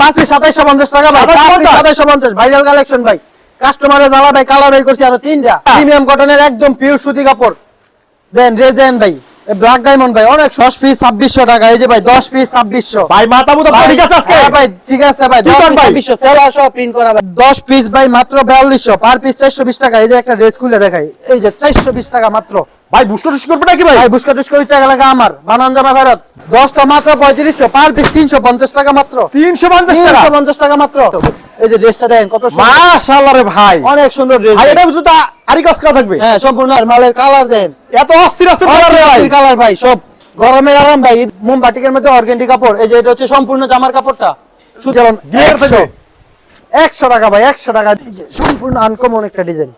পাঁচ পিস সাতাইশো পঞ্চাশ টাকা ভাই সাতাইশশো পঞ্চাশ? ভাইরাল কালেকশন ভাই। কাস্টমারে জ্বালা ভাই কালার বের করছি আরও তিনটা। প্রিমিয়াম কটনের একদম পিওর সুতি কাপড়। দেন রেজ দেন ভাই ব্ল্যাক ডায়মন্ড ভাই অনেক দশ পিস ছাব্বিশশো টাকা এই যে ভাই দশ পিস ছাব্বিশশো। ভাই মাথা ঠিক আছে হ্যাঁ ভাই ঠিক আছে ভাই? ছাব্বিশশো সেলার প্রিন্ট করা ভাই। দশ পিস ভাই মাত্র বিয়াল্লিশশো পার পিস চারশো বিশ টাকা এই যে একটা ড্রেস খুলে দেখাই এই যে চারশো বিশ টাকা মাত্র। ভাই বুস্টার টুস করবে নাকি ভাই? ভাই বুসকা টুসকা ওই টাকা লাগা আমার বানান জামা ফেরত। দশটা মাত্র পঁয়ত্রিশশো পার পিস তিনশো পঞ্চাশ টাকা মাত্র। তিনশো পঞ্চাশ টাকা? তিনশো পঞ্চাশ টাকা মাত্র। এই যে ড্রেসটা দেখেন কত সুন্দর। মাশাআল্লাহ রে ভাই। অনেক সুন্দর ড্রেস। ভাই এটা তো আরি কাজ করা থাকবে? হ্যাঁ সম্পূর্ণ আর মালের কালার দেন এত অস্থির আছে কালার রে ভাই। কালার ভাই সব। গরমের আরাম ভাই মোমবাটিকের মধ্যে অর্গেন্ডি কাপড় এই যে এটা হচ্ছে সম্পূর্ণ জামার কাপড়টা। সুতরাং একশো টাকা ভাই একশো টাকা। সম্পূর্ণ আনকমন একটা ডিজাইন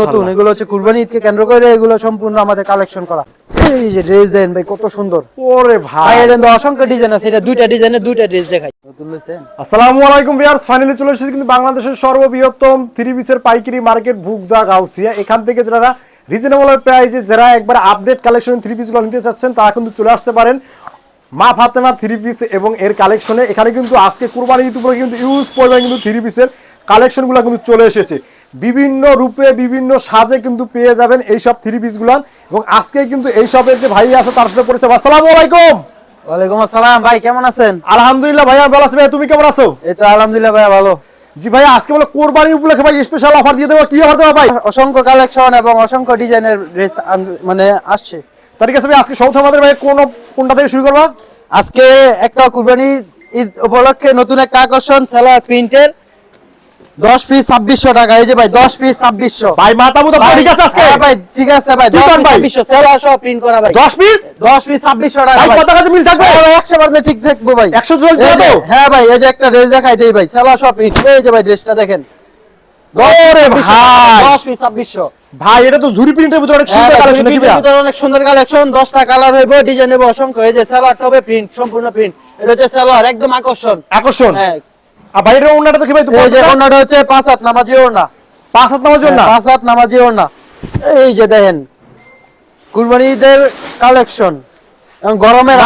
নতুন এগুলো হচ্ছে কুরবানি ঈদকে কেন্দ্র করে এগুলো সম্পূর্ণ আমাদের কালেকশন করা। এই যে ড্রেস দেন ভাই কত সুন্দর। ওরে ভাই। মধ্যে অসংখ্য ডিজাইন আছে এটা দুইটা ডিজাইনের দুইটা ড্রেস দেখাই। আসসালামু আলাইকুম ভিউয়ার্স ফাইনালি চলে এসেছি কিন্তু বাংলাদেশের সর্ববৃহত্তম থ্রি পিসের পাইকারি মার্কেট ভুগদা গাউসিয়া। এখান থেকে যারা রিজনেবল প্রাইসে যারা একবার আপডেট কালেকশন থ্রি পিসগুলো নিতে চাচ্ছেন তারা কিন্তু চলে আসতে পারেন। মা ফাতেমা থ্রি পিস এবং এর কালেকশনে এখানে কিন্তু আজকে কুরবানি ঈদ উপরে কিন্তু ইউজ পরিমাণে কিন্তু থ্রি পিসের কালেকশনগুলো কিন্তু চলে এসেছে। বিভিন্ন রূপে বিভিন্ন সাজে কিন্তু পেয়ে যাবেন এইসব থ্রি পিসগুলো এবং আজকে কিন্তু এই সবের যে ভাই আছে তার সাথে পরিচয় আসসালামু আলাইকুম। ওয়ালাইকুম আসসালাম। ভাই কেমন আছেন? আলহামদুলিল্লাহ ভাইয়া ভালো আছি ভাই তুমি কেমন আছো? এই তো আলহামদুলিল্লাহ ভাই ভালো। জি ভাই আজকে বলে কোরবানি উপলক্ষে ভাই স্পেশাল অফার দিয়ে দেবো কি অফার দেবো ভাই? অসংখ্য কালেকশন এবং অসংখ্য ডিজাইনের ড্রেস মানে আসছে। তার ভাই আজকে সৌথ আমাদের ভাই কোন কোনটা থেকে শুরু করব? আজকে একটা কুরবানি ঈদ উপলক্ষে নতুন একটা আকর্ষণ সেলার প্রিন্টের দশ পিস ছাব্বিশশো টাকা। এই যে ভাই দশ পিস ছাব্বিশশো। ভাই মাথা ঠিক আছে আজকে? ভাই ঠিক আছে ভাই দশ পিস ছাব্বিশশো সেলার সহ প্রিন্ট করা ভাই। দশ পিস? দশ পিস ছাব্বিশশো টাকা ভাই কত কাছে মিল থাকবে? হ্যাঁ ভাই, একশো পার্সেন্ট ঠিক থাকব ভাই। 100 জল দিয়ে এই যে- দাও? হ্যাঁ ভাই এই যে একটা ড্রেস দেখাই দেই ভাই সেলার সহ প্রিন্ট এই যে ভাই ড্রেসটা দেখেন। দশ পিস ছাব্বিশশো। ভাই এটা তো ঝুরি প্রিন্টের ভিতরে অনেক হ্যাঁ, সুন্দর কালেকশন নাকি ভাই? অনেক সুন্দর কালেকশন দশটা কালার হইবো ডিজাইন হইবো অসংখ্য। এই যে সালোয়ার টবে প্রিন্ট সম্পূর্ণ প্রিন্ট এটা হচ্ছে সালোয়ার একদম আকর্ষণ। আকর্ষণ? হ্যাঁ। আর ভাই এটা তো দেখি ভাই তো এই যে ওন্নাটা হচ্ছে পাঁচ হাত নামাজি ওড়না। পাঁচ হাত নামাজি হ্যাঁ, পাঁচ হাত নামাজি ওড়না। এই যে দেখেন কুরবানি ঈদের কালেকশন গরমের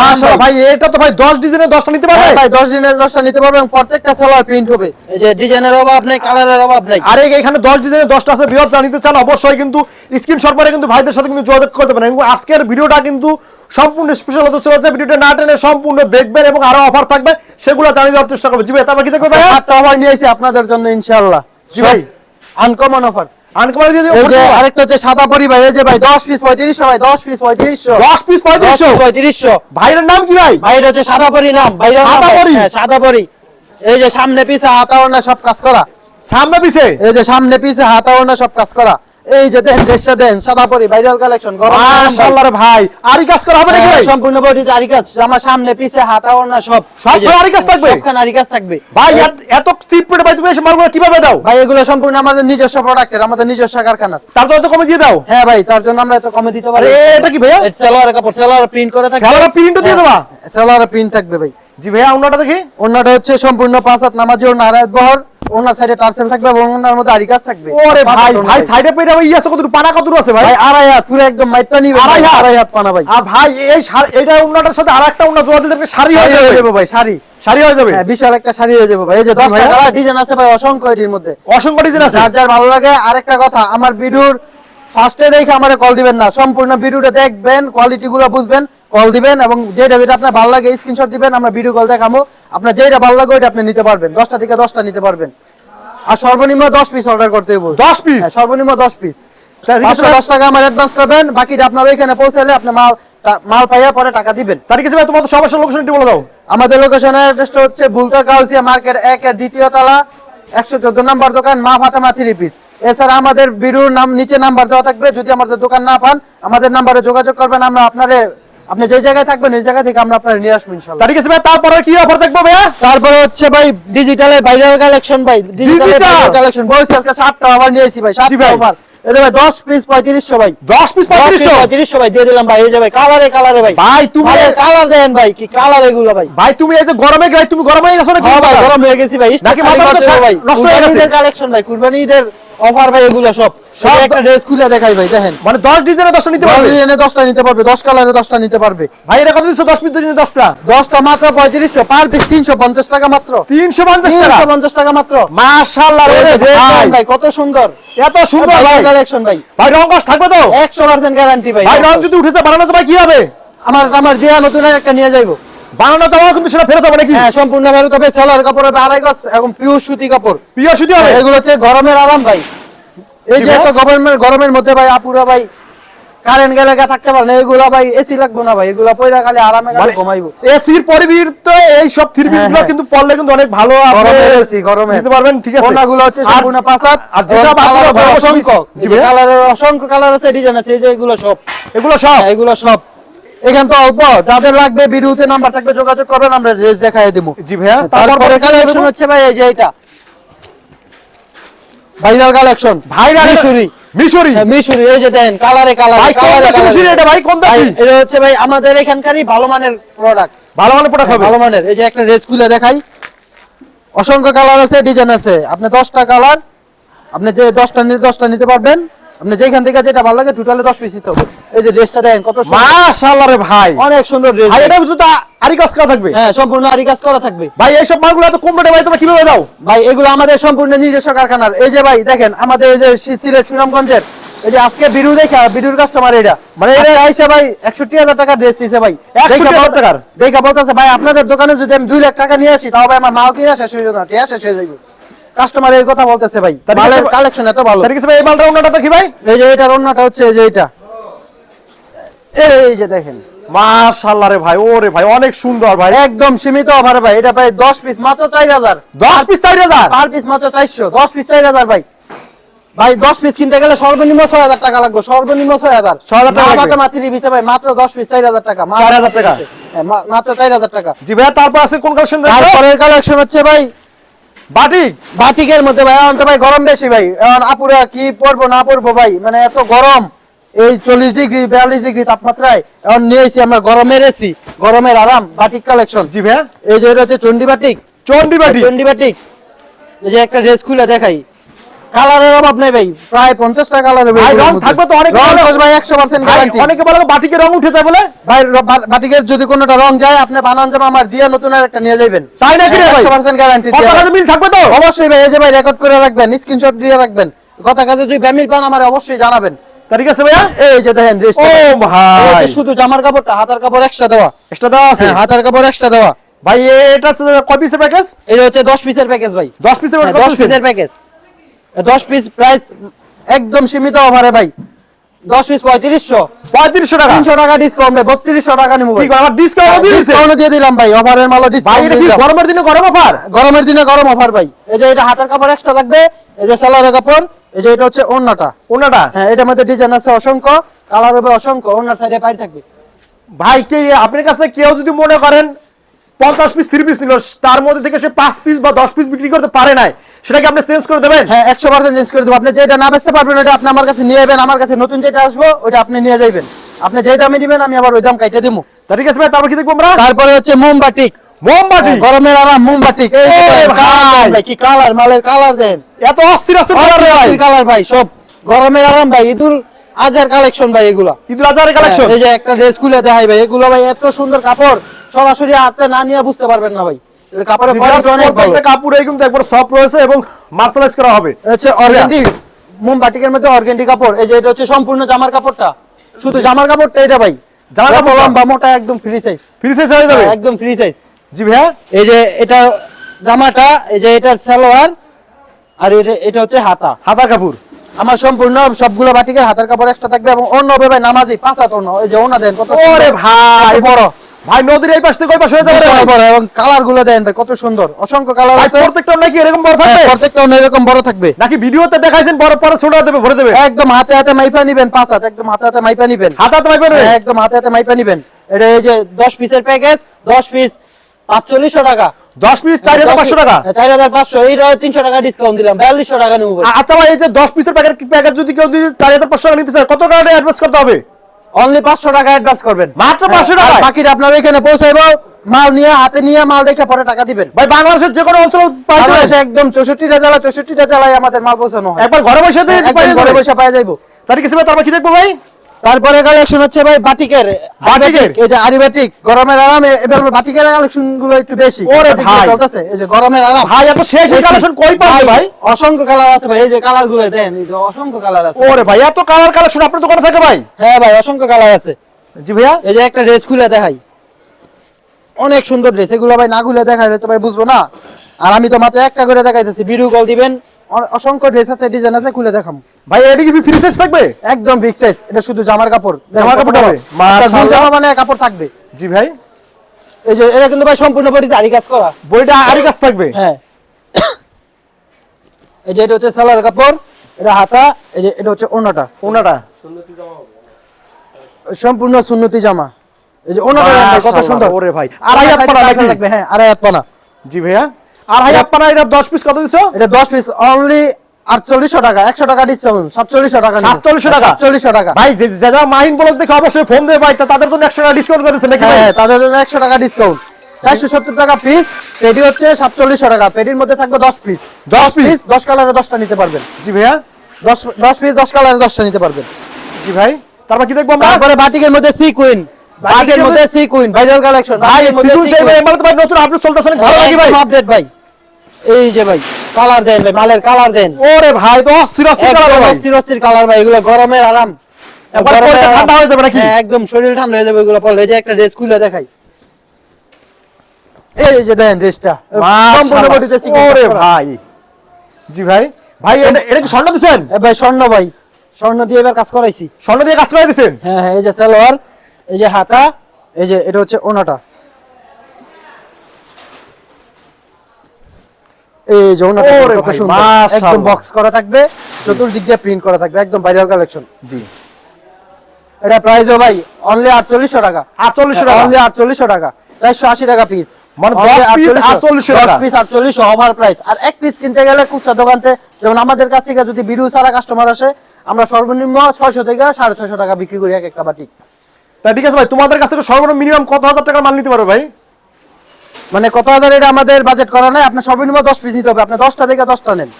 ভাই এটা তো ভাই দশ ডিজাইনের দশটা নিতে পারবে? হ্যাঁ ভাই দশ দিনের দশটা নিতে পারবেন প্রত্যেকটা সালোয়ার প্রিন্ট হবে। এই যে ডিজাইনের অভাব নেই কালারের অভাব নেই। আর এখানে দশ ডিজাইনের দশটা আছে বৃহৎ জানিতে চান অবশ্যই কিন্তু স্ক্রিনশট পরে কিন্তু ভাইদের সাথে কিন্তু যোগাযোগ করতে পারেন। এবং আজকের ভিডিওটা কিন্তু সম্পূর্ণ স্পেশাল হতে চলেছে। ভিডিওটা না টেনে সম্পূর্ণ দেখবেন এবং আরও অফার থাকবে সেগুলো জানিয়ে দেওয়ার চেষ্টা করবে। জি ভাই তারপর কি দেখব ভাই আটটা অফার নিয়েছি আপনাদের জন্য ইনশাআল্লাহ। জি ভাই। আনকমন অফার আনকমারি দিয়ে দিও এই যে আরেকটা হচ্ছে সাদা পরি ভাই এই যে ভাই দশ পিস পঁয়ত্রিশশো ভাই দশ পিস পঁয়ত্রিশশো। দশ পিস পঁয়ত্রিশশো? পঁয়ত্রিশশো। ভাইয়ের নাম কি ভাই? ভাই হচ্ছে সাদা পরি নাম ভাই সাদা পরি? সাদা পরি। এই যে সামনে পিছে হাতা ওড়না সব কাজ করা। সামনে পিছে? এই যে সামনে পিছে হাতাওনা সব কাজ করা। এই যে দেন ড্রেসটা দেন সাদা পরি ভাইরাল কালেকশন মাশাআল্লাহ ভাই। আরই কাজ করা হবে নাকি ভাই? হ্যাঁ, সম্পূর্ণ বডি আরি কাজ আমার সামনে পিছে হাতা ওড়না সব। সব আরি কাজ থাকবে? সবখানে আরি কাজ থাকবে। ভাই এত- এত চিপ রেটে ভাই তুমি এসে মালগুলো কীভাবে দাও? ভাই এগুলো সম্পূর্ণ আমাদের নিজস্ব প্রোডাক্টের আমাদের নিজস্ব কারখানার। তার জন্য কমে দিয়ে দাও। হ্যাঁ ভাই তার জন্য আমরা এত কমে দিতে পারি। এটা কি ভাইয়া? সেলোয়ার কাপড় সেলোয়ার প্রিন্ট করে খেলাটা প্রিন্টও দিয়ে দেবা? সেলোয়ার প্রিন্ট থাকবে ভাই। জি ভাইয়া অন্যটা দেখি। ওনাটা হচ্ছে সম্পূর্ণ পাঁচ হাত নামাজি নারায়ণ বহর। ওনার সাইডে টার্সেল থাকবে এবং ওনার মধ্যে আরি কাজ থাকবে। ওরে ভাই ভাই সাইডে ভাই কত পানা কত আছে ভাই? ভাই আড়াই হাত পুরো একদম মাইটটা নিবে। আড়াই হাত? আড়াই হাত পানা ভাই। আর ভাই এই এটা উন্নাটার সাথে আরেকটা উন্না জোড়া দিলে একটা শাড়ি হয়ে যাবে। ভাই শাড়ি। শাড়ি হয়ে যাবে? হ্যাঁ বিশাল একটা শাড়ি হয়ে যাবে ভাই। এই যে দশটা ভাইয়া? কালার ডিজাইন আছে ভাই অসংখ্য এটির মধ্যে। অসংখ্য ডিজাইন আছে? যার যার ভালো লাগে আরেকটা কথা আমার ভিডিওর ফার্স্টে দেখে আমারে কল দিবেন না। সম্পূর্ণ ভিডিওটা দেখবেন কোয়ালিটি গুলো বুঝবেন। কল দিবেন এবং যেটা যেটা আপনার ভালো লাগে স্ক্রিনশট দিবেন আমরা ভিডিও কল দেখাবো আপনার যেটা ভালো লাগে ওইটা আপনি নিতে পারবেন। দশটা থেকে দশটা নিতে পারবেন। আর সর্বনিম্ন দশ পিস অর্ডার করতে হবে দশ পিস হ্যাঁ, সর্বনিম্ন দশ পিস পাঁচশো দশ টাকা আমার অ্যাডভান্স করবেন বাকিটা আপনার ওইখানে পৌঁছালে আপনি মাল মাল পাইয়া পরে টাকা দিবেন। তার কাছে ভাই তোমার তো সমস্যা লোকেশনটি বলে দাও। আমাদের লোকেশনের অ্যাড্রেসটা হচ্ছে বুলতা গাউসিয়া মার্কেট এক এর দ্বিতীয় তলা একশো চোদ্দ নম্বর দোকান মা ফাতেমা থ্রি পিস এছাড়া আমাদের বিরুর নাম নিচে নাম্বার দেওয়া থাকবে। যদি আমাদের দোকান না পান আমাদের নাম্বারে যোগাযোগ করবেন আমরা আপনারে আপনি যে জায়গায় থাকবেন ওই জায়গা থেকে আমরা আপনার নিয়ে আসব ইনশাল্লাহ তার কাছে ভাই তারপরে কি অফার থাকবে ভাইয়া? তারপরে হচ্ছে ভাই ডিজিটালের ভাইরাল কালেকশন ভাই ডিজিটালের? ভাইরাল কালেকশন বলছিলাম সাতটা ওভার নিয়েছি ভাই সাতটা ভাই। দশ পিস ভাই। দশ পিস পঁয়ত্রিশশো? পঁয়ত্রিশশো ভাই দিয়ে দিলাম ভাই এই যে ভাই কালারে কালারে ভাই। ভাই তুমি কালার দেন ভাই কি কালার এগুলো ভাই। ভাই তুমি এই যে গরমে ভাই তুমি গরম হয়ে গেছো নাকি ভাই গরম হয়ে গেছি ভাই নাকি মাথা মতো নষ্ট হয়ে গেছে? কালেকশন ভাই কুরবানি ঈদের অফার ভাই এগুলো সব। সব একটা ড্রেস খুলে দেখাই ভাই দেখেন। মানে দশ ডিজাইনে দশটা নিতে পারবে? ডিজাইনে দশটা নিতে পারবে দশ কালারে দশটা নিতে পারবে। ভাই এটা কত পিস দশটা? দশটা মাত্র পঁয়ত্রিশশো পার পিস তিনশো পঞ্চাশ টাকা মাত্র। তিনশো পঞ্চাশ টাকা? তিনশো পঞ্চাশ টাকা মাত্র। মাশাআল্লাহ ভাই। কত সুন্দর। এত সুন্দর ভাই। কালেকশন ভাই। ভাই রং কস থাকবে তো? একশো পার্সেন্ট গ্যারান্টি ভাই ভাই রং যদি উঠেছে তো ভাই কি হবে? আমার আমার দেয়া নতুন একটা নিয়ে যাইবো। বানানো তো কিন্তু সেটা ফেরত হবে নাকি? হ্যাঁ সম্পূর্ণ ভাবে তবে সেলার কাপড় হবে আড়াই গজ এবং পিওর সুতি কাপড়। প্রিয় শুধু হবে? এগুলো হচ্ছে গরমের আরাম ভাই। এই যে একটা গরমের গরমের মধ্যে ভাই আপুরা ভাই কারেন্ট গেলে গা থাকতে পারে না এগুলা ভাই এসি লাগবে না ভাই এগুলা পয়লা খালি আরামে খালি ঘুমাইবো। এসির পরিবির তো এই সব থ্রি পিস হ্যাঁ, গুলো হ্যাঁ। কিন্তু পরলে কিন্তু অনেক ভালো এসি নিতে পারবেন ঠিক আছে। হচ্ছে সম্পূর্ণ পাঁচাত আর যেটা হবে অসংখ্য। কালারের অসংখ্য কালার আছে ডিজাইন আছে এই যে এগুলো সব। এগুলো সব? হ্যাঁ, এগুলো সব। এখান তো অল্প। যাদের লাগবে ভিডিওতে নাম্বার থাকবে যোগাযোগ করবেন আমরা ড্রেস দেখাই দেবো। জি ভাইয়া তারপরে কালেকশন হচ্ছে ভাই এই যে এটা ভাইরাল কালেকশন ভাইরাল মিশরি। মিশরি? হ্যাঁ, মিশরি এই যে দেন কালারে কালারে ভাই, এটা? ভাই? কোন? এটা হচ্ছে ভাই আমাদের এখানকারই ভালো মানের প্রোডাক্ট ভালো মানে প্রোডাক্ট হবে? ভালো মানের। এই যে একটা ড্রেস খুলে দেখাই। অসংখ্য কালার আছে ডিজাইন আছে। আপনি দশটা কালার আপনি যে দশটা নিতে দশটা নিতে পারবেন। আপনি যেখান থেকে যেটা ভালো লাগে টোটালে পিস নিতে হবে। এই যে ড্রেসটা দেখেন কত সুন্দর। মাশাআল্লাহ রে ভাই। অনেক সুন্দর ড্রেস ভাই এটা কিন্তু আরি কাজ করা থাকবে? হ্যাঁ সম্পূর্ণ আরি কাজ করা থাকবে। ভাই এইসব মালগুলো এত কম রেটে ভাই তোমরা কীভাবে দাও? ভাই এগুলো আমাদের সম্পূর্ণ নিজস্ব কারখানার। এই যে ভাই দেখেন আমাদের এই যে সিলেট সুনামগঞ্জের এই যে আজকে বিরু দেখা বিরুর কাস্টমার এটা। মানে এটা আইসা ভাই একষট্টি হাজার টাকা ড্রেস দিছে ভাই। 61,000 টাকার? দেখা বলতেছে ভাই আপনাদের দোকানে যদি আমি দুই লাখ টাকা নিয়ে আসি তাও ভাই আমার মাল কিনা শেষ হয়ে যাবে না শেষ হয়ে যাবে কাস্টমার এই কথা বলতেছে ভাই। মালের কালেকশন এত ভালো। তার কিছু ভাই এই মালটা অন্যটা দেখি ভাই। এই যে এটা রান্নাটা হচ্ছে এই যে এটা। এই যে দেখেন। মাশাআল্লাহ রে ভাই ওরে ভাই অনেক সুন্দর ভাই। একদম সীমিত অফারে ভাই এটা ভাই দশ পিস মাত্র চার হাজার। 10 পিস 4000 পার পিস মাত্র চারশো দশ পিস চার হাজার ভাই। ভাই দশ পিস কিনতে গেলে সর্বনিম্ন ছয় হাজার টাকা লাগবে সর্বনিম্ন ছয় হাজার। 6,000 টাকা লাগবে। মাত্র পিছে ভাই মাত্র দশ পিস চার হাজার টাকা মাত্র 4,000 টাকা। মাত্র চার হাজার টাকা। জি ভাই তারপর আছে কোন কালেকশন তারপরের কালেকশন হচ্ছে ভাই বাটিক? বাটিকের মধ্যে ভাই এখন তো ভাই গরম বেশি ভাই। এখন আপুরা কি পরবো না পরবো ভাই? মানে এত গরম এই চল্লিশ ডিগ্রি বিয়াল্লিশ ডিগ্রি তাপমাত্রায় এখন নিয়েছি আমরা গরমের এসি গরমের আরাম বাটিক কালেকশন জি ভাই এই যে এটা হচ্ছে Chandi batik. Chandi batik? Chandi batik. এই যে একটা ড্রেস খুলে দেখাই। কালারের অভাব নেই ভাই। প্রায় পঞ্চাশটা কালার ভাই, রং থাকবে তো অনেক ভাই একশো পার্সেন্ট গ্যারান্টি অনেকে বলে বাটিকের রং উঠে যায় বলে। ভাই বাটিকের যদি কোনোটা রং যায় আপনি বানান জামা আমার দিয়ে নতুন আর একটা নিয়ে যাবেন তাই নাকি একশো পার্সেন্ট গ্যারান্টি মিল থাকবে তো? অবশ্যই ভাই এই যে ভাই রেকর্ড করে রাখবেন স্ক্রিনশট দিয়ে রাখবেন। কথা কাজে যদি ফ্যামিলি পান আমার অবশ্যই জানাবেন। ঠিক আছে ভাইয়া? এই যে দেখেন ও ভাই। শুধু জামার কাপড়টা হাতার কাপড় এক্সট্রা দেওয়া। এটা দেওয়া আছে? হ্যাঁ হাতার কাপড় এক্সট্রা দেওয়া। ভাই এটা কয় পিসের প্যাকেজ এটা হচ্ছে দশ পিসের প্যাকেজ ভাই। 10 পিসের হ্যাঁ, দশ পিসের প্যাকেজ দশ পিস প্রাইস একদম সীমিত অফারে ভাই। দশ পিস পঁয়ত্রিশশো। 3500 টাকা। তিনশো টাকা ডিসকাউন্ট ভাই বত্রিশশো টাকা নিবো ডিসকাউন্ট দিয়ে ডিসকাউন্ট দিয়ে দিলাম ভাই অফারের মাল গরমের দিনে গরম অফার গরমের দিনে গরম অফার ভাই। এই যে এটা হাতের কাপড় এক্সট্রা থাকবে এই যে সালোয়ারের কাপড় এই যে এটা হচ্ছে ওন্নাটা। ওনাটা হ্যাঁ এটার মধ্যে ডিজাইন আছে অসংখ্য কালার হবে অসংখ্য ওনার সাইডে পাই থাকবে। ভাই কে আপনার কাছে কেউ যদি মনে করেন পঞ্চাশ পিস থ্রি পিস নিল তার মধ্যে থেকে সে পাঁচ পিস বা দশ পিস বিক্রি করতে পারে নাই। সেটাকে আপনি চেঞ্জ করে দেবেন? হ্যাঁ একশো পার্সেন্ট চেঞ্জ করে দেবো। আপনি যেটা না বেচতে পারবেন ওটা আপনি আমার কাছে নিয়ে যাবেন আমার কাছে নতুন যেটা আসব ওটা আপনি নিয়ে যাবেন আপনি যে দামে দিবেন আমি আবার ওই দাম কাইটে দিব ঠিক আছে ভাই তারপর কি দেখব আমরা? তারপরে হচ্ছে মোমবাটিক মোমবাতি? গরমের আরাম ভাই কি কালার মালের কালার দেন। এত অস্থির আছে কালার ভাই। সব। গরমের আরাম ভাই ঈদুল আজহার কালেকশন ভাই এগুলা। ঈদুল আজহারের কালেকশন এই যে একটা ড্রেস খুলে দেখাই ভাই এগুলো ভাই এত সুন্দর কাপড় সরাসরি হাতে না নিয়ে বুঝতে পারবেন না ভাই। এই কাপড়ের কোয়ালিটি অনেক ভালো। প্রত্যেকটা কাপড়ে কিন্তু একবার সফট রয়েছে এবং মার্শালাইজ করা হবে। হচ্ছে অর্গেন্ডি মোমবাটিকের মধ্যে অর্গেন্ডি কাপড়। এই যে এটা হচ্ছে সম্পূর্ণ জামার কাপড়টা। শুধু জামার কাপড়টা এটা ভাই। জামার কাপড় লম্বা মোটা একদম ফ্রি সাইজ ফ্রি সাইজ হয়ে যাবে? একদম ফ্রি সাইজ জি ভাইয়া। এই যে এটা জামাটা এই যে এটা সালোয়ার আর এটা এটা হচ্ছে হাতা। হাতা কাপড়? আমার সম্পূর্ণ সবগুলো বাটিকের হাতের কাপড় একটা থাকবে এবং অন্য ভাই নামাজি পাঁচ হাত অন্য। এই যে ওনা দেন কত ওরে ভাই বড়। ভাই নদীর এই পাশ থেকে ওই পাশে হয়ে বড় এবং কালারগুলো দেন ভাই কত সুন্দর। অসংখ্য কালার আছে। প্রত্যেকটা নাকি এরকম বড় হ্যাঁ, থাকবে প্রত্যেকটা অন্য এরকম বড় থাকবে। নাকি ভিডিওতে দেখাইছেন বড় পরে ছোট দেবে ভরে দেবে? একদম হাতে হাতে মাইপা নিবেন পাঁচ হাত একদম হাতে হাতে মাইপা নিবেন। হাতা হাতে পাইবে হ্যাঁ, একদম হাতে হাতে মাইপা নিবেন। এটা এই যে দশ পিসের প্যাকেজ দশ পিস পাঁচচল্লিশশো টাকা। দশ পিস টাকা? চার হাজার পাঁচশো এই তিনশো টাকা ডিসকাউন্ট দিলাম বিয়াল্লিশশো টাকা নেব আচ্ছা ভাই এই যে দশ পিসের প্যাকেট প্যাকেট যদি কেউ যদি চার হাজার পাঁচশো টাকা নিতে চায় কত টাকা অ্যাডভান্স করতে হবে? অনলি পাঁচশো টাকা অ্যাডভান্স করবেন। মাত্র পাঁচশো আর টাকা বাকিটা আপনার এখানে পৌঁছাইবো মাল নিয়ে হাতে নিয়ে মাল দেখে পরে টাকা দিবেন। ভাই বাংলাদেশের যে কোনো অঞ্চল বাংলাদেশে একদম চৌষট্টিটা জেলা চৌষট্টিটা জেলায় আমাদের মাল পৌঁছানো হয়। একবার ঘরে বসে দিয়ে একদম ঘরে বসে পাওয়া যাইবো। তার কিছু তারপর কি দেখব ভাই? তারপরে কালেকশন হচ্ছে ভাই বাটিকের। বাটিকের? এই যে আরিবাটিক গরমের আরামে এবার বাটিকের কালেকশনগুলো একটু বেশি। ওরে ভাই। চলতেছে এই যে গরমের আরাম। ভাই এত শেষ কালেকশন কই পাবে ভাই অসংখ্য কালার আছে ভাই এই যে কালারগুলো দেন এই যে অসংখ্য কালার আছে। ওরে ভাই এত কালার কালেকশন আপনার দোকানে থাকে ভাই? হ্যাঁ ভাই অসংখ্য কালার আছে। জি ভাইয়া। এই যে একটা ড্রেস খুলে দেখাই। অনেক সুন্দর ড্রেস এগুলো ভাই না খুলে দেখাইলে তো ভাই বুঝব না। আর আমি তো মাত্র একটা করে দেখাইতেছি ভিডিও কল দিবেন। অসংখ্য ড্রেস আছে ডিজাইন আছে খুলে দেখাম। ভাই এটা কি ফ্রি সাইজ থাকবে? একদম বিগ সাইজ এটা শুধু জামার কাপড়। জামার কাপড় হবে? মাশাআল্লাহ। জামা মানে কাপড় থাকবে। জি ভাই। এই যে এটা কিন্তু ভাই সম্পূর্ণ বডিতে আরি কাজ করা। বইটা আরই কাজ থাকবে? হ্যাঁ। এই যে এটা হচ্ছে সালোয়ার কাপড় এটা হাতা এই যে এটা হচ্ছে ওনাটা ওনাটা সুন্নতি জামা সম্পূর্ণ সুন্নতি জামা। এই যে ওনাটা কত সুন্দর। ওরে ভাই। আড়াই হাত পানা লাগবে হ্যাঁ আড়াই হাত পানা জি ভাইয়া। হাত পানা এটা 10 পিস কত দিছো? এটা দশ পিস অনলি আটচল্লিশশো টাকা একশো টাকা ডিসকাউন্ট সাতচল্লিশশো টাকা 4700 টাকা? সাতচল্লিশশো টাকা। ভাই যারা মাহিন বলক দেখে অবশ্যই ফোন দিয়ে ভাই তাদের জন্য 100 টাকা ডিসকাউন্ট করে দিচ্ছেন নাকি হ্যাঁ হ্যাঁ, তাদের জন্য একশো টাকা ডিসকাউন্ট চারশো সত্তর টাকা পিস পেটি হচ্ছে সাতচল্লিশশো টাকা। পেটির মধ্যে থাকবে দশ পিস 10 পিস পিস দশ কালারে দশটা নিতে পারবেন। জি ভাইয়া। দশ দশ পিস দশ কালারে দশটা নিতে পারবেন। জি ভাই। তারপর কি দেখব আমরা? তারপরে বাটিকের মধ্যে সি কুইন মধ্যে সি কুইন ভাইরাল কালেকশন ভাই সেই ভাই এবার তো ভাই নতুন আপডেট চলতেছে অনেক ভালো লাগে ভাই? আপডেট ভাই। এই যে ভাই কালার দেন ভাই মালের কালার দেন। ওরে ভাই তো অস্থির অস্থির কালার ভাই। অস্থির অস্থির কালার ভাই এগুলো গরমের আরাম। একবার আরাম। ঠান্ডা হয়ে যাবে নাকি? হ্যাঁ, একদম শরীর ঠান্ডা হয়ে যাবে এগুলো পরলে। এই যে একটা ড্রেস খুলে দেখাই। এই যে দেন ড্রেসটা সম্পূর্ণ বডিতে মাশাআল্লাহ। ওরে ভাই। জি ভাই। ভাই এটা কি স্বর্ণ দিছেন ভাই স্বর্ণ ভাই। স্বর্ণ দিয়ে এবার কাজ করাইছি। স্বর্ণ দিয়ে কাজ করে দিছেন হ্যাঁ হ্যাঁ এই যে সালোয়ার। এই যে হাতা এই যে এটা হচ্ছে ওনাটা। এই যে ওনাটা কত সুন্দর। একদম বক্স করা থাকবে চতুর্দিক দিয়ে প্রিন্ট করা থাকবে একদম ভাইরাল কালেকশন জি। এটা প্রাইসও ভাই অনলি আটচল্লিশশো টাকা। 4800 টাকা। অনলি আটচল্লিশশো টাকা। চারশো আশি টাকা পিস মানে 10 piece 4800 টাকা। 10 পিস আটচল্লিশশো ওভার প্রাইস আর এক পিস কিনতে গেলে খুচরা দোকানতে যেমন আমাদের কাছ থেকে যদি বিরু ছাড়া কাস্টমার আসে আমরা সর্বনিম্ন ছয়শো থেকে সাড়ে ছয়শো টাকা বিক্রি করি এক একটা বাটি তা ঠিক আছে ভাই তোমাদের কাছ থেকে সর্বনিম্ন মিনিমাম কত হাজার টাকার মাল নিতে পারো ভাই? মানে কত হাজার এটা আমাদের বাজেট করা নাই আপনার সর্বনিম্ন দশ পিস নিতে হবে আপনি দশটা থেকে দশটা নেন।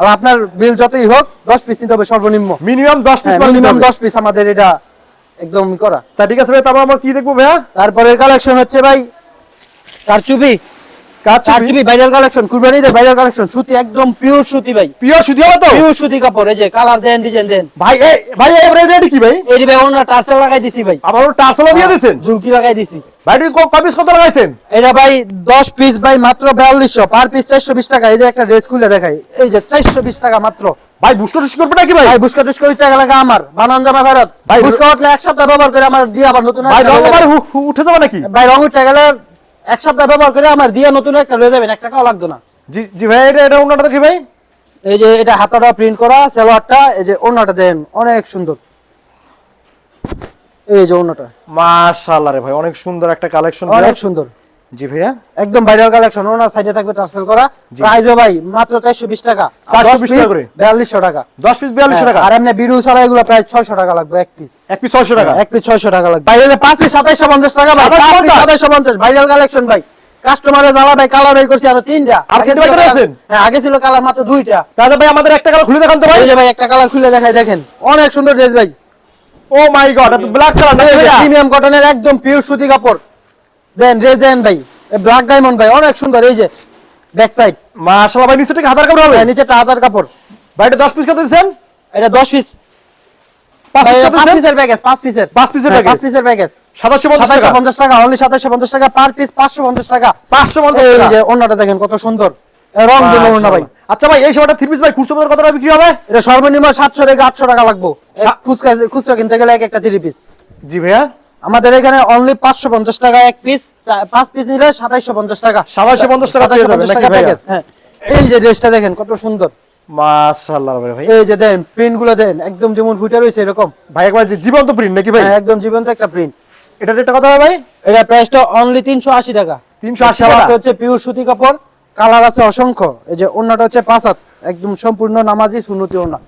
আর আপনার বিল যতই হোক দশ পিস নিতে হবে সর্বনিম্ন। মিনিমাম 10 পিস মিনিমাম হবে। দশ পিস আমাদের এটা একদম করা। তা ঠিক আছে ভাই তারপর আমরা কি দেখব ভাইয়া? তারপরে কালেকশন হচ্ছে ভাই কারচুপি কারচুপি ভাইরাল কালেকশন কুরবানিদের ভাইরাল কালেকশন সুতি একদম পিওর সুতি ভাই। পিওর সুদি হবে তো? পিওর সুতি কাপড় এই যে কালার দেন ডিজাইন দেন। ভাই এই ভাই এই রেডি কি ভাই? এই ভাই ওনার টার্সেল লাগাই দিছি ভাই। আবার টার্সেলও দিয়ে দিয়েছেন ঝুলকি লাগাই দিছি। ভাই এটা ক পিস কত লাগাইছেন? এটা ভাই দশ পিস ভাই মাত্র বিয়াল্লিশশো। পার পিস চারশো বিশ টাকা। এই যে একটা ড্রেস খুলে দেখাই। এই যে চারশো বিশ টাকা মাত্র। ভাই বুস্ট টুস করবে নাকি ভাই? ভাই টাকা লাগা আমার। বানান জামা ফেরত। ভাই, উঠলে এক সপ্তাহ ব্যবহার করে আমার দিয়ে আবার নতুন ভাই রং আবার উঠে যাবে নাকি? ভাই রং উঠে গেলে এক সপ্তাহ ব্যবহার করে আমার দিয়ে নতুন একটা লয়ে যাবেন এক টাকাও লাগতো না। জি জি ভাই এটা এটা অন্যটা দেখি ভাই। এই যে এটা হাতাটা প্রিন্ট করা সালোয়ারটা এই যে ওনাটা দেন অনেক সুন্দর। এই যে ওনাটা মাশাআল্লাহ রে ভাই অনেক সুন্দর একটা কালেকশন অনেক সুন্দর। জি ভাইয়া? একদম ভাইরাল কালেকশন ওনার সাইডে থাকবে টার্সেল করা। প্রাইসও ভাই মাত্র 420 টাকা। 420 টাকা করে। 4200 টাকা। 10 পিস 42 টাকা? হ্যাঁ, আর এমনি ছাড়া এগুলো প্রায় 600 টাকা লাগবে এক পিস এক পিস 600 টাকা? এক পিস 600 টাকা লাগবে। বাইরে 5 পিস 2750 টাকা ভাই 5 পিস 2750 ভাইরাল কালেকশন ভাই। কাস্টমারে জ্বালা ভাই কালার বের করছি আরও তিনটা? হ্যাঁ আগে ছিল কালার মাত্র দুইটা। তাহলে ভাই আমাদের একটা কালার খুলে দেখান তো ভাই। ভাই একটা কালার খুলে দেখাই দেখেন। অনেক সুন্দর ড্রেস ভাই। ও মাই গড এটা ব্ল্যাক কালার প্রিমিয়াম কটনের একদম পিওর সুতি কাপড়। দেন দেন ভাই। ব্ল্যাক ডায়মন্ড ভাই অনেক সুন্দর এই যে ব্যাক সাইড মাশাআল্লাহ ভাই নিচে থেকে কাপড় হবে? হাতার কাপড়। ভাই এটা 10 পিস কত দিবেন এটা 10 পিস 5 পিস কত 5 দিবেন পিসের প্যাকেজ 5 পিসের 5 পিসের হ্যাঁ, 5 পিসের প্যাকেজ 2750 টাকা। 2750 টাকা অনলি 2750 টাকা পার পিস 550 টাকা। 550 এই টাকা। যে ওন্নাটা দেখেন কত সুন্দর। রং দিল ওন্না ভাই। আচ্ছা ভাই এই সময়টা থ্রি পিস ভাই খুচরো কত টাকা বিক্রি হবে? এটা সর্বনিম্ন 700 থেকে 800 টাকা লাগবে। খুচরা খুচরা কিনতে গেলে এক একটা 3 পিস জি ভাইয়া। আমাদের এখানে অনলি 550 টাকা এক পিস 5 পিস নিলে 2750 টাকা। 2750 টাকা 2750 নাকি টাকা প্যাকেজ হ্যাঁ। এই যে ড্রেসটা দেখেন কত সুন্দর। মাশাআল্লাহ ভাই। এই যে দেন প্রিন্টগুলো দেন একদম যেমন ফুটে রয়েছে এরকম। ভাই একবার যে জীবন্ত প্রিন্ট নাকি ভাই? হ্যাঁ একদম জীবন্ত একটা প্রিন্ট এটা রেটটা কত ভাই? এটা প্রাইসটা অনলি 380 টাকা। 380 সালোয়ারটা টাকা। হচ্ছে পিওর সুতি কাপড় কালার আছে অসংখ্য। এই যে অন্যটা হচ্ছে পাঁচ হাত একদম সম্পূর্ণ নামাজি সুন্নতি ওন্না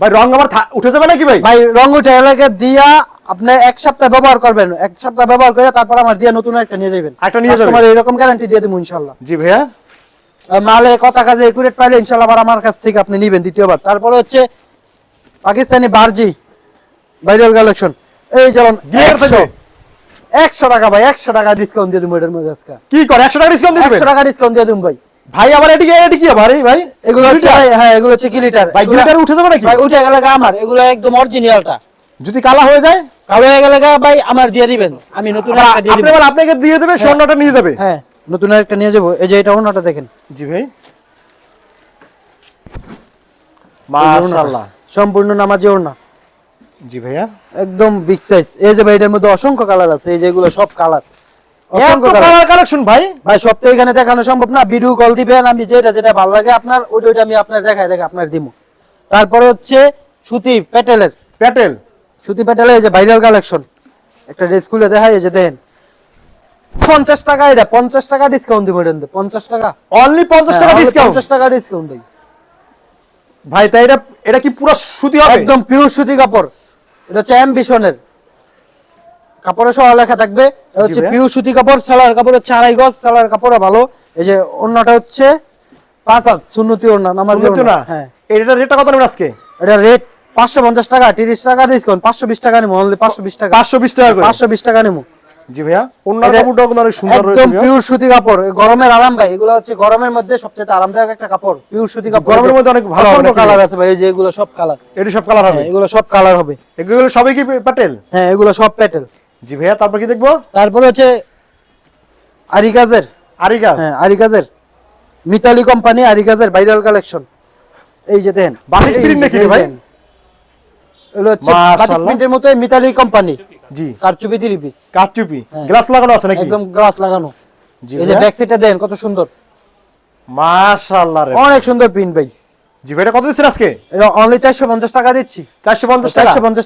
ভাই রং আবার উঠে যাবে নাকি ভাই? ভাই রং উঠে এলাকা দিয়া আপনি এক সপ্তাহ ব্যবহার করবেন। এক সপ্তাহ ব্যবহার করে তারপর আমার দিয়ে নতুন একটা নিয়ে যাবেন একটা নিয়ে যাবেন? কাস্টমার এরকম গ্যারান্টি দিয়ে দেবো ইনশাল্লাহ। জি ভাইয়া। মালে কথা কাজে একুরেট পাইলে ইনশাল্লাহ আবার আমার কাছ থেকে আপনি নেবেন দ্বিতীয়বার। তারপরে হচ্ছে পাকিস্তানি বার্জি ভাইরাল কালেকশন এই যেমন একশো? একশো টাকা ভাই একশো টাকা ডিসকাউন্ট দিয়ে দেবো এটার মধ্যে আজকে। কি করে? একশো টাকা ডিসকাউন্ট দিবেন? একশো টাকা ডিসকাউন্ট দিয়ে দেবো ভাই। ভাই আবার এটি এটি কি আবার ভাই এগুলো হচ্ছে হ্যাঁ এগুলো হচ্ছে কি লিটার ভাই গিলিটার উঠে যাবে নাকি ভাই উঠে গেলে গা আমার এগুলো একদম অরিজিনালটা যদি কালা হয়ে যায়? কালো হয়ে গেলে গা ভাই আমার দিয়ে দিবেন। আমি নতুন একটা দিয়ে আপনি দিবেন। আবার আপনাকে দিয়ে দেবে স্বর্ণটা নিয়ে যাবে? হ্যাঁ নতুন একটা নিয়ে যাব। এই যে এটা অন্যটা দেখেন। জি ভাই। মাশাআল্লাহ। সম্পূর্ণ নামাজি ওড়না। জি ভাইয়া। একদম বিগ সাইজ এই যে ভাই এটার মধ্যে অসংখ্য কালার আছে। এই যে এগুলো সব কালার কালেকশন ভাই? ভাই সব তো এখানে দেখানো সম্ভব না। ভিডিও কল দিবেন আমি যেটা যেটা ভালো লাগে আপনার ওইটা ওইটা আমি আপনার দেখাই দেখে আপনার দিব তারপরে হচ্ছে সুতি প্যাটেলের। প্যাটেল? সুতি প্যাটেলের যে ভাইরাল কালেকশন একটা ড্রেস খুলে দেখাই যে দেখেন পঞ্চাশ টাকা এটা পঞ্চাশ টাকা ডিসকাউন্ট দিব এটা পঞ্চাশ টাকা। অনলি পঞ্চাশ টাকা হ্যাঁ, ডিসকাউন্ট পঞ্চাশ টাকা ডিসকাউন্ট ভাই। ভাই তাই এটা এটা কি পুরো সুতি হবে? একদম পিওর সুতি কাপড়। এটা হচ্ছে অ্যাম্বিশনের কাপড়ে সহ লেখা থাকবে। হচ্ছে। পিওর সুতি কাপড় সালার কাপড় হচ্ছে আড়াই গজ সালোয়ার কাপড়ও ভালো। এই যে অন্যটা হচ্ছে পাঁচ হাত সুন্নতি ওড়না নামাজি না হ্যাঁ। এটা রেটটা কত নেবেন আজকে? এটা রেট পাঁচশো পঞ্চাশ টাকা তিরিশ টাকা ডিসকাউন্ট পাঁচশো বিশ টাকা নেব অনলি পাঁচশো বিশ টাকা। পাঁচশো বিশ টাকা পাঁচশো বিশ টাকা নেব জি ভাইয়া অনেক সুন্দর একদম পিওর সুতি কাপড় গরমের আরাম ভাই এগুলো হচ্ছে গরমের মধ্যে সবচেয়ে আরামদায়ক একটা কাপড় পিওর সুতি কাপড়। গরমের মধ্যে অনেক ভালো? কালার আছে ভাই এই যে এগুলো সব কালার এটা সব কালার হবে? এগুলো সব কালার হবে। এগুলো সবই কি প্যাটেল হ্যাঁ এগুলো সব প্যাটেল জি ভাইয়া তারপর কি দেখব? তারপরে হচ্ছে আরিকাজের। আরিগাস হ্যাঁ আরিকাজের। মিতালি কোম্পানি আরিকাজের ভাইরাল কালেকশন। এই যে বাটিক print নাকি ভাই? এগুলো হচ্ছে বাটিক প্রিন্টের মতো মিতালি কোম্পানি। জি। কারচুপি থ্রি পিস কাচুপি হ্যাঁ। গ্লাস লাগানো আছে নাকি? একদম গ্লাস লাগানো। জি এই যে ব্যাক সাইডটা দেন কত সুন্দর। মাশাআল্লাহ রে অনেক সুন্দর প্রিন্ট ভাই। জি ভাই এটা কত দিচ্ছেন আজকে? অনলি চারশো পঞ্চাশ টাকা দিচ্ছি।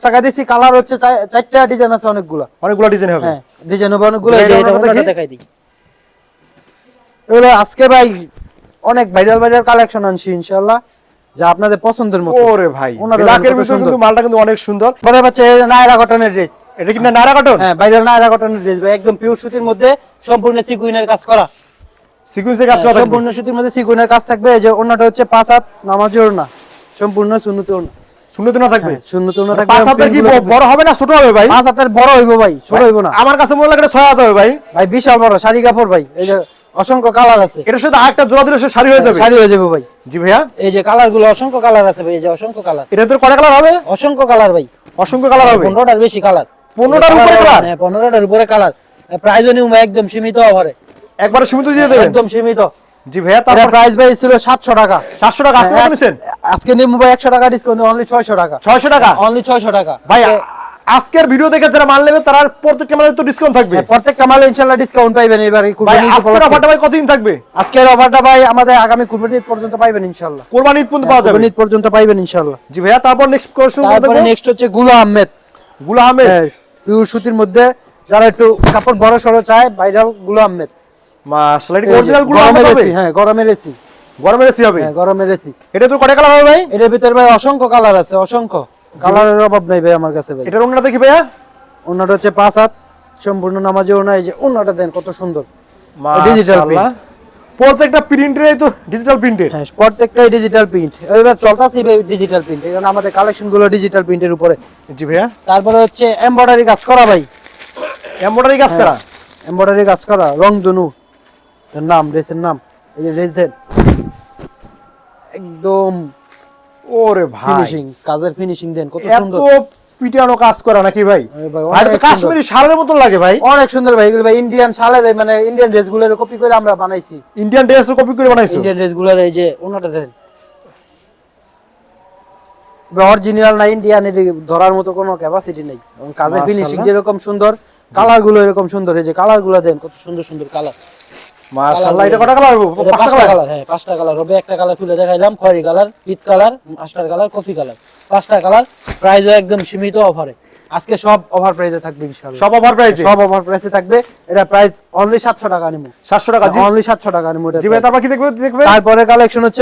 টাকা? দিচ্ছি। কালার হচ্ছে চারটা ডিজাইন আছে অনেকগুলা। অনেকগুলো ডিজাইন হবে? হ্যাঁ ডিজাইন হবে অনেকগুলো। এটা। দেখাই দিই। এগুলো আজকে ভাই অনেক ভাইরাল ভাইরাল কালেকশন আনছি ইনশাআল্লাহ। যা আপনাদের পছন্দের মতো। ওরে ভাই ওনারা ব্ল্যাকের ভিতরে কিন্তু মালটা কিন্তু অনেক সুন্দর। পরে হচ্ছে নায়রা কটনের ড্রেস এটা কি না নারা কাটন হ্যাঁ ভাইরাল নায়রা কটনের ড্রেস ভাই একদম পিওর সুতির মধ্যে সম্পূর্ণ সিকুইনের কাজ করা। সিকুয়েন্সের কাজ করা সম্পূর্ণ সুতির মধ্যে সিকুইনের কাজ থাকবে। এই যে হচ্ছে পাঁচ হাত নামাজি ওড়না। সম্পূর্ণ সুন্নতি ওড়না। না থাকবে? হ্যাঁ, ওড়না থাকবে পাঁচ হাতের কি বড় হবে না ছোট হবে ভাই? পাঁচ হাতের বড় হইব ভাই ছোট হইব না। আমার কাছে মনে লাগে ছয় হাত হবে ভাই। ভাই বিশাল বড় শাড়ি কাপড় ভাই। এই যে অসংখ্য কালার আছে। এটার সাথে আরেকটা জোড়া দিলে শাড়ি হয়ে যাবে। শাড়ি হয়ে যাবে ভাই। জি ভাইয়া। এই যে কালারগুলো অসংখ্য কালার আছে ভাই এই যে অসংখ্য কালার। তোর কটা কালার হবে? অসংখ্য কালার ভাই। অসংখ্য কালার হবে? পনেরোটার বেশি কালার। 15টার উপরে colour? হ্যাঁ পনেরোটার উপরে কালার। নিউ একদম সীমিত অফারে একবারে সীমিত দিয়ে দেবেন? একদম সীমিত। জি ভাইয়া তারপর? প্রাইস ভাই ছিল সাতশো টাকা। সাতশো টাকা আসতে হ্যাঁ, নিছেন? আজকে নিয়ে ভাই একশো টাকা ডিসকাউন্ট অনলি ছয়শো টাকা। ছয়শো টাকা? অনলি ছয়শো টাকা। ভাই আজকের ভিডিও দেখে যারা মাল নেবে তারা প্রত্যেকটা মালের তো ডিসকাউন্ট থাকবে। হ্যাঁ, প্রত্যেকটা মালে ইনশাল্লাহ ডিসকাউন্ট পাইবেন এবার কুরবানি আজকের অফারটা ভাই কতদিন থাকবে? আজকের অফারটা ভাই আমাদের আগামী কুরবানি ঈদ পর্যন্ত পাইবেন ইনশাল্লাহ কোরবানি ঈদ পর্যন্ত পাওয়া যাবে? কুরবানি ঈদ পর্যন্ত পাইবেন ইনশাল্লাহ জি ভাইয়া তারপর নেক্সট কোশ্চেন তারপরে নেক্সট হচ্ছে গুলা আহমেদ। গুলা আহমেদ? হ্যাঁ পিওর সুতির মধ্যে যারা একটু কাপড় বড় সড়ো চায় ভাইরালগুলা আহমেদ। মাশাআল্লাহ এটা অরিজিনালগুলা গরমের হবে? হ্যাঁ গরমের এসি গরমের এসি হবে? হ্যাঁ গরমের এসি এটা তো কটা কালার হবে ভাই? এটার ভিতরে ভাই অসংখ্য কালার আছে অসংখ্য। কালারের অভাব নাই ভাই আমার কাছে ভাই। এটার অন্যটা দেখি ভাইয়া। হচ্ছে পাঁচ হাত সম্পূর্ণ নামাজে ওনা এই যে দেন কত সুন্দর। ডিজিটাল প্রত্যেকটা তো ডিজিটাল হ্যাঁ প্রত্যেকটাই ডিজিটাল প্রিন্ট এবার চলতেছি ডিজিটাল প্রিন্ট কারণ আমাদের কালেকশনগুলো ডিজিটাল প্রিন্টের উপরে। জি ভাইয়া। তারপরে হচ্ছে এমব্রয়ডারি কাজ করা ভাই। এমব্রয়ডারি কাজ করা? এমব্রয়ডারি কাজ করা রং ধনু। এর নাম ড্রেসের নাম এই যে ড্রেস দেন। একদম ওরে ভাই। ফিনিশিং কাজের ফিনিশিং দেন কত এত সুন্দর। পিটানো কাজ করা নাকি ভাই? ভাই, আর তো কাশ্মীরি শালের মতন লাগে ভাই। অনেক সুন্দর ভাই এগুলো ভাই ইন্ডিয়ান শালের মানে ইন্ডিয়ান ড্রেসগুলোর কপি করে আমরা বানাইছি। ইন্ডিয়ান ড্রেস কপি করে বানাইছো? ইন্ডিয়ান ড্রেসগুলোর এই যে ওনাটা দেন। অরিজিনাল না ইন্ডিয়ান এটি ধরার মতো কোনো ক্যাপাসিটি নেই। এবং কাজের ফিনিশিং যেরকম সুন্দর কালারগুলো এরকম সুন্দর এই যে কালারগুলো দেন কত সুন্দর সুন্দর কালার মাশাআল্লাহ এটা কটা কালার হবে পাঁচটা কালার কালার হ্যাঁ পাঁচটা কালার হবে। একটা কালার খুলে দেখাইলাম খয়েরি কালার পিট colour master colour coffee colour পাঁচটা কালার প্রাইসও একদম সীমিত অফারে আজকে সব ওভার প্রাইসে থাকবে ইনশাআল্লাহ। সব ওভার প্রাইসে সব ওভার প্রাইসে থাকবে। এটা প্রাইস অনলি 700 টাকা নিমু। 700 টাকা জি। অনলি 700 টাকা নিমু এটা জি ভাই তারপর কি দেখবে? দেখবে? তারপরে কালেকশন হচ্ছে